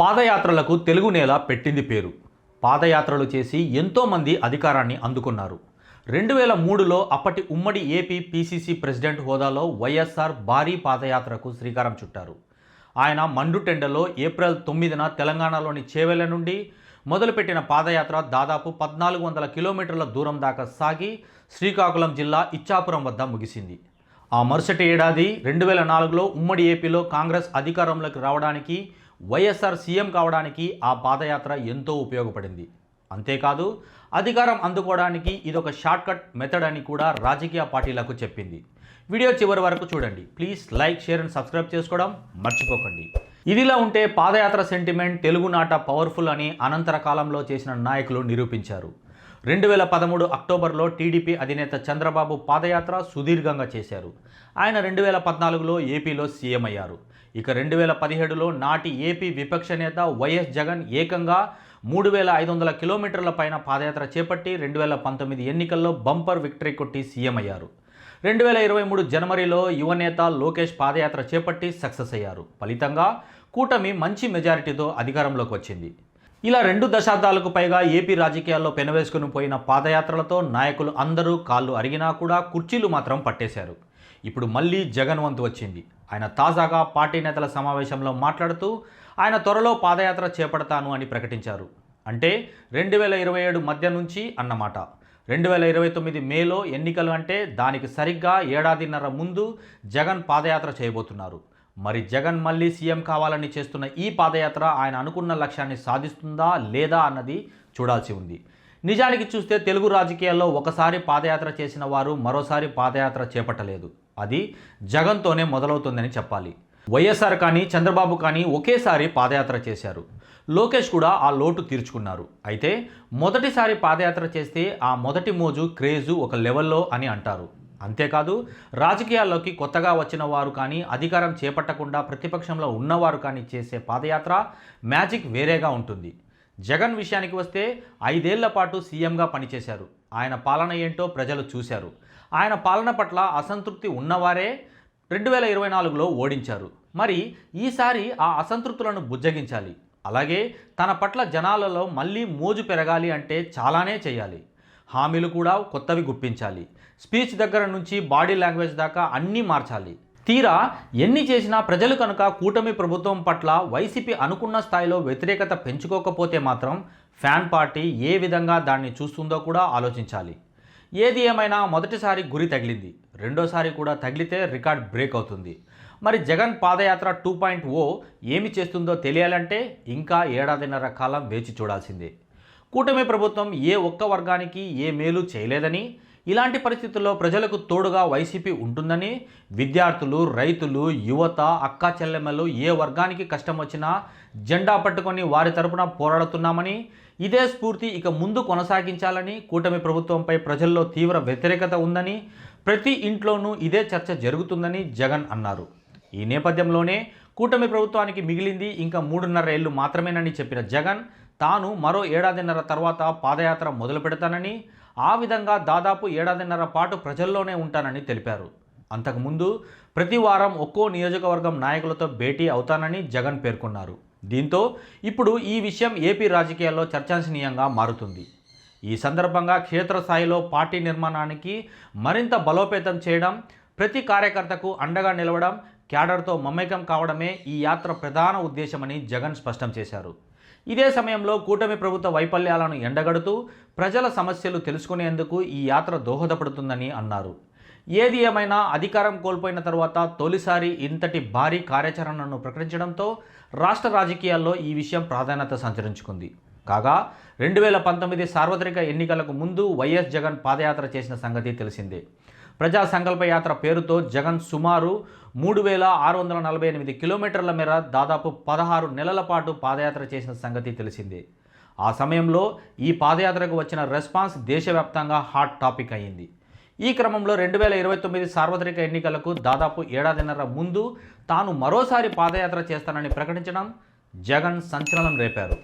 పాదయాత్రలకు తెలుగు నేల పెట్టింది పేరు. పాదయాత్రలు చేసి ఎంతోమంది అధికారాన్ని అందుకున్నారు. రెండు వేల మూడులో అప్పటి ఉమ్మడి ఏపీ పీసీసీ ప్రెసిడెంట్ హోదాలో వైఎస్ఆర్ భారీ పాదయాత్రకు శ్రీకారం చుట్టారు. ఆయన మండుటెండలో ఏప్రిల్ తొమ్మిదిన తెలంగాణలోని చేవెళ్ళ నుండి మొదలుపెట్టిన పాదయాత్ర దాదాపు పద్నాలుగు వందల కిలోమీటర్ల దూరం దాకా సాగి శ్రీకాకుళం జిల్లా ఇచ్చాపురం వద్ద ముగిసింది. ఆ మరుసటి ఏడాది రెండు వేల నాలుగులో ఉమ్మడి ఏపీలో కాంగ్రెస్ అధికారంలోకి రావడానికి వైఎస్ఆర్ సీఎం కావడానికి ఆ పాదయాత్ర ఎంతో ఉపయోగపడింది. అంతేకాదు అధికారం అందుకోవడానికి ఇదొక షార్ట్కట్ మెథడ్ అని కూడా రాజకీయ పార్టీలకు చెప్పింది. వీడియో చివరి వరకు చూడండి. Please like share and subscribe చేసుకోవడం మర్చిపోకండి. ఇదిలా ఉంటే పాదయాత్ర సెంటిమెంట్ తెలుగునాట పవర్ఫుల్ అని అనంతర కాలంలో చేసిన నాయకులు నిరూపించారు. రెండు వేల పదమూడు అక్టోబర్లో టీడీపీ అధినేత చంద్రబాబు పాదయాత్ర సుదీర్ఘంగా చేశారు. ఆయన రెండు వేల పద్నాలుగులో ఏపీలో సీఎం అయ్యారు. ఇక రెండు వేల పదిహేడులో నాటి ఏపీ విపక్ష నేత వైఎస్ జగన్ ఏకంగా మూడు వేల ఐదు వందల కిలోమీటర్ల పైన పాదయాత్ర చేపట్టి రెండు వేల పంతొమ్మిది ఎన్నికల్లో బంపర్ విక్టరీ కొట్టి సీఎం అయ్యారు. రెండు వేల ఇరవై మూడు జనవరిలో యువనేత లోకేష్ పాదయాత్ర చేపట్టి సక్సెస్ అయ్యారు. ఫలితంగా కూటమి మంచి మెజారిటీతో అధికారంలోకి వచ్చింది. ఇలా రెండు దశాబ్దాలకు పైగా ఏపీ రాజకీయాల్లో పెనవేసుకుని పోయిన పాదయాత్రలతో నాయకులు అందరూ కాళ్ళు అరిగినా కూడా కుర్చీలు మాత్రం పట్టేశారు. ఇప్పుడు మళ్ళీ జగన్ వంతు వచ్చింది. ఆయన తాజాగా పార్టీ నేతల సమావేశంలో మాట్లాడుతూ ఆయన త్వరలో పాదయాత్ర చేపడతాను అని ప్రకటించారు. అంటే రెండు వేల ఇరవై ఏడు మధ్య నుంచి అన్నమాట. రెండు వేల ఇరవై తొమ్మిది మేలో ఎన్నికలు అంటే దానికి సరిగ్గా ఏడాదిన్నర ముందు జగన్ పాదయాత్ర చేయబోతున్నారు. మరి జగన్ మళ్ళీ సీఎం కావాలని చేస్తున్న ఈ పాదయాత్ర ఆయన అనుకున్న లక్ష్యాన్ని సాధిస్తుందా లేదా అన్నది చూడాల్సి ఉంది. నిజానికి చూస్తే తెలుగు రాజకీయాల్లో ఒకసారి పాదయాత్ర చేసిన వారు మరోసారి పాదయాత్ర చేపట్టలేదు. అది జగన్తోనే మొదలవుతుందని చెప్పాలి. వైఎస్ఆర్ కానీ చంద్రబాబు కానీ ఒకేసారి పాదయాత్ర చేశారు. లోకేష్ కూడా ఆ లోటు తీర్చుకున్నారు. అయితే మొదటిసారి పాదయాత్ర చేస్తే ఆ మొదటి మోజు క్రేజు ఒక లెవెల్లో అని అంటారు. అంతేకాదు రాజకీయాల్లోకి కొత్తగా వచ్చిన వారు కానీ అధికారం చేపట్టకుండా ప్రతిపక్షంలో ఉన్నవారు కానీ చేసే పాదయాత్ర మ్యాజిక్ వేరేగా ఉంటుంది. జగన్ విషయానికి వస్తే ఐదేళ్ళ పాటు సీఎంగా పనిచేశారు. ఆయన పాలన ఏంటో ప్రజలు చూశారు. ఆయన పాలన పట్ల అసంతృప్తి ఉన్నవారే రెండు వేల ఇరవై నాలుగులో ఓడించారు. మరి ఈసారి ఆ అసంతృప్తులను బుజ్జగించాలి. అలాగే తన పట్ల జనాలలో మళ్ళీ మోజు పెరగాలి అంటే చాలానే చేయాలి. హామీలు కూడా కొత్తవి గుప్పించాలి. స్పీచ్ దగ్గర నుంచి బాడీ లాంగ్వేజ్ దాకా అన్నీ మార్చాలి. తీరా ఎన్ని చేసినా ప్రజలు కనుక కూటమి ప్రభుత్వం పట్ల వైసీపీ అనుకున్న స్థాయిలో వ్యతిరేకత పెంచుకోకపోతే మాత్రం ఫ్యాన్ పార్టీ ఏ విధంగా దాన్ని చూస్తుందో కూడా ఆలోచించాలి. ఏది ఏమైనా మొదటిసారి గురి తగిలింది. రెండోసారి కూడా తగిలితే రికార్డ్ బ్రేక్ అవుతుంది. మరి జగన్ పాదయాత్ర టూ పాయింట్ ఓ ఏమి చేస్తుందో తెలియాలంటే ఇంకా ఏడాదిన్నర కాలం వేచి చూడాల్సిందే. కూటమి ప్రభుత్వం ఏ ఒక్క వర్గానికి ఏ మేలు చేయలేదని ఇలాంటి పరిస్థితుల్లో ప్రజలకు తోడుగా వైసీపీ ఉంటుందని విద్యార్థులు రైతులు యువత అక్కా చెల్లెమ్మలు ఏ వర్గానికి కష్టం వచ్చినా జెండా పట్టుకొని వారి తరపున పోరాడుతున్నామని ఇదే స్ఫూర్తి ఇక ముందు కొనసాగించాలని కూటమి ప్రభుత్వంపై ప్రజల్లో తీవ్ర వ్యతిరేకత ఉందని ప్రతి ఇంట్లోనూ ఇదే చర్చ జరుగుతుందని జగన్ అన్నారు. ఈ నేపథ్యంలోనే కూటమి ప్రభుత్వానికి మిగిలింది ఇంకా మూడున్నర ఏళ్ళు మాత్రమేనని చెప్పిన జగన్ తాను మరో ఏడాదిన్నర తర్వాత పాదయాత్ర మొదలు పెడతానని ఆ విధంగా దాదాపు ఏడాదిన్నర పాటు ప్రజల్లోనే ఉంటానని తెలిపారు. అంతకుముందు ప్రతి వారం ఒక్కో నియోజకవర్గం నాయకులతో భేటీ అవుతానని జగన్ పేర్కొన్నారు. దీంతో ఇప్పుడు ఈ విషయం ఏపీ రాజకీయాల్లో చర్చాంశనీయంగా మారుతుంది. ఈ సందర్భంగా క్షేత్రస్థాయిలో పార్టీ నిర్మాణానికి మరింత బలోపేతం చేయడం ప్రతి కార్యకర్తకు అండగా నిలవడం క్యాడర్తో మమేకం కావడమే ఈ యాత్ర ప్రధాన ఉద్దేశమని జగన్ స్పష్టం చేశారు. ఇదే సమయంలో కూటమి ప్రభుత్వ వైఫల్యాలను ఎండగడుతూ ప్రజల సమస్యలు తెలుసుకునేందుకు ఈ యాత్ర దోహదపడుతుందని అన్నారు. ఏది ఏమైనా అధికారం కోల్పోయిన తర్వాత తొలిసారి ఇంతటి భారీ కార్యాచరణను ప్రకటించడంతో రాష్ట్ర రాజకీయాల్లో ఈ విషయం ప్రాధాన్యత సంచరించుకుంది. కాగా రెండు వేల పంతొమ్మిది సార్వత్రిక ఎన్నికలకు ముందు వైఎస్ జగన్ పాదయాత్ర చేసిన సంగతి తెలిసిందే. ప్రజా సంకల్ప యాత్ర పేరుతో జగన్ సుమారు మూడు వేల ఆరు వందల నలభై ఎనిమిది కిలోమీటర్ల మేర దాదాపు పదహారు నెలల పాటు పాదయాత్ర చేసిన సంగతి తెలిసిందే. ఆ సమయంలో ఈ పాదయాత్రకు వచ్చిన రెస్పాన్స్ దేశవ్యాప్తంగా హాట్ టాపిక్ అయింది ఈ క్రమంలో రెండు వేల ఇరవై తొమ్మిది సార్వత్రిక ఎన్నికలకు దాదాపు ఏడాదిన్నర ముందు తాను మరోసారి పాదయాత్ర చేస్తానని ప్రకటించడం జగన్ సంచలనం రేపారు.